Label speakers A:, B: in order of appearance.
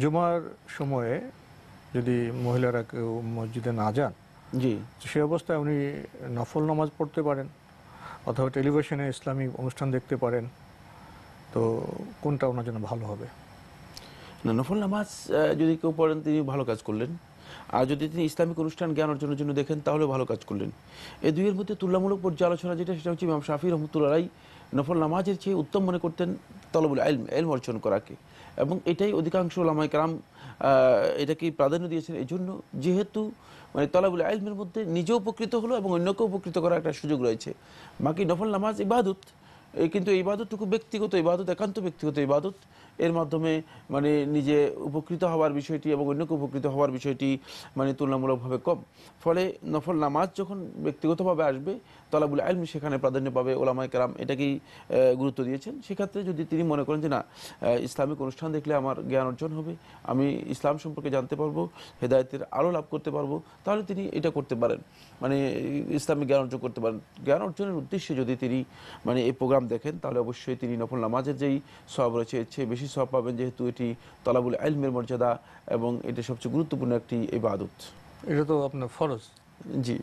A: জুমার সময়ে যদি মহিলারা কেউ মসজিদে না যান
B: জি।
A: সে অবস্থায় উনি নফল নামাজ পড়তে পারেন অথবা টেলিভিশনে ইসলামিক অনুষ্ঠান দেখতে পারেন। তো কোনটা ওনার জন্য ভালো হবে?
B: না নফল নামাজ যদি কেউ পড়েন তিনি ভালো কাজ করলেন। আর যদি তিনি ইসলামিক অনুষ্ঠান জ্ঞান অর্জনের জন্য দেখেন তাহলে ভালো কাজ করলেন। এই দুইয়ের মধ্যে তুলনামূলক পর্যালোচনা যেটা সেটা হচ্ছে ইমাম শাফি রহমতুল্লাহ নফল নামাজের চেয়ে উত্তম মনে করতেন। তলবুল এলম এলম অর্জন করাকে। এবং এটাই অধিকাংশ ওলামায় কালাম এটাকে প্রাধান্য দিয়েছেন। এই জন্য যেহেতু মানে তলাবুল আলমের মধ্যে নিজেও উপকৃত হলো এবং অন্যকেও উপকৃত করার একটা সুযোগ রয়েছে। বাকি নফল নামাজ ইবাদত কিন্তু এই ইবাদতটুকু ব্যক্তিগত, ইবাদত একান্ত ব্যক্তিগত ইবাদত। এর মাধ্যমে মানে নিজে উপকৃত হওয়ার বিষয়টি এবং অন্যকে উপকৃত হওয়ার বিষয়টি মানে তুলনামূলকভাবে কম। ফলে নফল নামাজ যখন ব্যক্তিগতভাবে আসবে, তলাবুল আলম সেখানে প্রাধান্য পাবে ওলামাই কেরাম এটাকেই গুরুত্ব দিয়েছেন। সেক্ষেত্রে যদি তিনি মনে করেন যে না ইসলামিক অনুষ্ঠান দেখলে আমার জ্ঞান অর্জন হবে, আমি ইসলাম সম্পর্কে জানতে পারব, হেদায়তের আলো লাভ করতে পারব, তাহলে তিনি এটা করতে পারেন। মানে ইসলামিক জ্ঞান অর্জন করতে পারেন। জ্ঞান অর্জনের উদ্দেশ্যে যদি তিনি মানে এই প্রোগ্রাম দেখেন তাহলে অবশ্যই তিনি নফল নামাজের যেই সব রয়েছে এর চেয়ে বেশি সব পাবেন যেহেতু এটি তলাবুল আলমের মর্যাদা এবং এটি সবচেয়ে গুরুত্বপূর্ণ একটি ইবাদত।
A: এটা তো আপনার ফরজ।
B: জি।